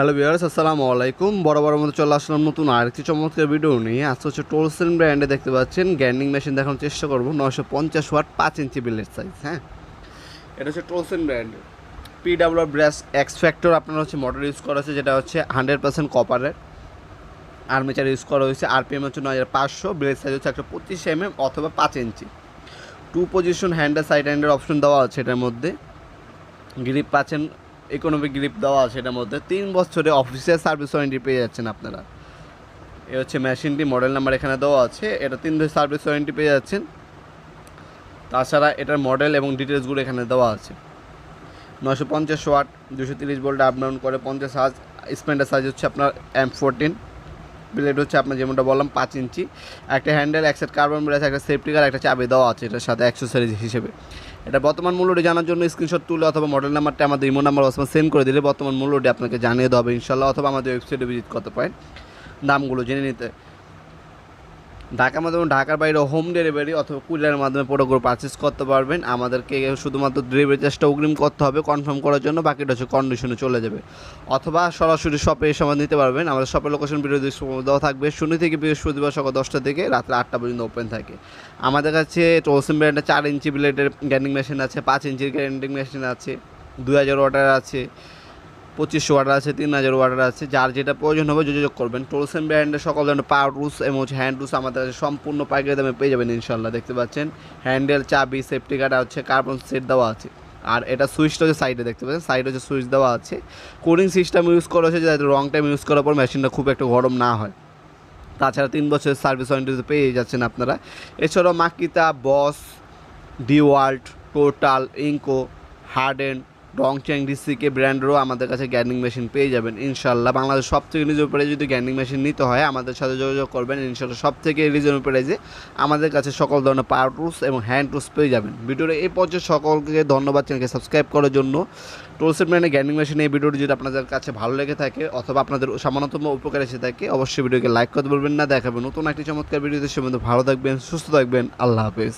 Hello বিয়ার্স আসসালামু আলাইকুম বড় বড় মতো চলে আসলাম নতুন আর আরেকটি চমৎকার ভিডিও নিয়ে। আজকে হচ্ছে টোলসেন ব্র্যান্ডে দেখতে পাচ্ছেন। গ্যান্ডিং মেশিন দেখানোর চেষ্টা করব। নশো পঞ্চাশ ওয়াট পাঁচ ইঞ্চি বিলের সাইজ হ্যাঁ? এটা হচ্ছে Tolsen brand P W brass X factor আপনার হচ্ছে মোটর ইউজ করা হয়েছে যেটা হচ্ছে হান্ড্রেড পার্সেন্ট কপারের আর্মেচার ইউজ করা হয়েছে। আরপিএম হচ্ছে নয় হাজার পাঁচশো। ব্লেড সাইজ হচ্ছে একশো পঁচিশ এম এম অথবা পাঁচ ইঞ্চি। টু পজিশন হ্যান্ডেল সাইড হ্যান্ডের অপশন দেওয়া আছে এটার মধ্যে। গ্রিপ পাচ্ছেন ইকোনমিক গ্রিপ দেওয়া আছে এটার মধ্যে। তিন বছরে অফিসিয়াল সার্ভিস ওয়ারেন্টি পেয়ে যাচ্ছেন আপনারা। এ হচ্ছে মেশিনটি মডেল নাম্বার এখানে দেওয়া আছে। এটা তিন বছর সার্ভিস ওয়ারেন্টি পেয়ে যাচ্ছেন। তাছাড়া এটার মডেল এবং ডিটেলসগুলো এখানে দেওয়া আছে। নশো পঞ্চাশ ওয়াট দুশো তিরিশ ভোল্ট ডাউন করে পঞ্চাশ সাজ স্পেন্ডার সাইজ হচ্ছে আপনার এম ফোরটিন ব্লেড হচ্ছে আপনার যেমনটা বললাম পাঁচ ইঞ্চি, একটা হ্যান্ডেল একসাথে কার্বন ব্রেস একটা সেফটি কার একটা চাবি দেওয়া আছে, এটার সাথে অ্যাক্সেসরিজ হিসেবে। এটা বর্তমান মূল্যটি জানার জন্য স্ক্রিনশট তুলে অথবা মডেল নাম্বারটা আমাদের ইমো নাম্বার অথবা সেন্ড করে দিলে বর্তমান মূল্যটি আপনাকে জানিয়ে দেওয়া হবে ইনশাল্লাহ অথবা আমাদের ওয়েবসাইটে ভিজিট করতে পারেন। দামগুলো জেনে নিতে। ঢাকার মাধ্যমে ঢাকার বাইরে হোম ডেলিভারি অথবা কুরিয়ারের মাধ্যমে প্রোডাক্টগুলো পারচেস করতে পারবেন। আমাদেরকে শুধুমাত্র ডেলিভারি চার্জটা অগ্রিম করতে হবে কনফার্ম করার জন্য। বাকিটা হচ্ছে কন্ডিশনে চলে যাবে। অথবা সরাসরি শপে এসে আমাদের নিতে পারবেন। আমাদের শপের লোকেশন ভিডিও দেওয়া থাকবে। শনি থেকে বৃহস্পতিবার সকাল দশটা থেকে রাত্রে আটটা পর্যন্ত ওপেন থাকে। আমাদের কাছে টোসিম ব্র্যান্ডের চার ইঞ্চি ব্লেডের গ্যান্ডিং মেশিন আছে, পাঁচ ইঞ্চির গ্যান্ডিং মেশিন আছে দু হাজার ওয়াটার আছে। পঁচিশশো ওয়াটার আছে, তিন হাজার ওয়াটার আছে, যার যেটা প্রয়োজন হবে যোগাযোগ করবেন। টোলসেন ব্র্যান্ডের সকল ধরনের পাওয়ার রুস এবং হচ্ছে হ্যান্ড রুস আমাদের কাছে সম্পূর্ণ পাইকারি দামে পেয়ে যাবেন ইনশাল্লাহ দেখতে পাচ্ছেন। হ্যান্ডেল চাবি সেফটি গার্ড হচ্ছে কার্বন সেট দেওয়া আছে। আর এটা সুইচটা হচ্ছে সাইডে দেখতে পাচ্ছেন? সাইডে হচ্ছে সুইচ দেওয়া আছে। কুলিং সিস্টেম ইউজ করা হয়েছে, যাতে রং টাইম ইউজ করার পর মেশিনটা খুব একটা গরম না হয়। তাছাড়া তিন বছরের সার্ভিস ওয়ারেন্টি পেয়ে যাচ্ছেন আপনারা। এছাড়াও Makita Bosch DeWalt Total Ingco Harden রংচ্যাং DCK ব্র্যান্ডেরও আমাদের কাছে গ্যান্ডিং মেশিন পেয়ে যাবেন, ইনশাল্লাহ। বাংলাদেশ সব থেকে রিজনেবল প্রাইজে যদি গ্যান্ডিং মেশিন নিতে হয়, আমাদের সাথে যোগাযোগ করবেন। ইনশাল্লাহ সব থেকে রিজনেবল প্রাইজে আমাদের কাছে সকল ধরনের পাওয়ার টুলস এবং হ্যান্ড টুলস পেয়ে যাবেন। ভিডিওর এই পর্যায়ে সকলকে ধন্যবাদ চ্যানেলকে সাবস্ক্রাইব করার জন্য। টোলসের ব্র্যান্ডের গ্যান্ডিং মেশিন এই ভিডিওটি যদি আপনাদের কাছে ভালো লেগে থাকে অথবা আপনাদের সামান্যতম উপকার এসে থাকে, অবশ্যই ভিডিওকে লাইক করতে বলবেন না। দেখাবেন নতুন একটি চমৎকার ভিডিওতে। সে ভালো থাকবেন, সুস্থ থাকবেন। আল্লাহ হাফেজ।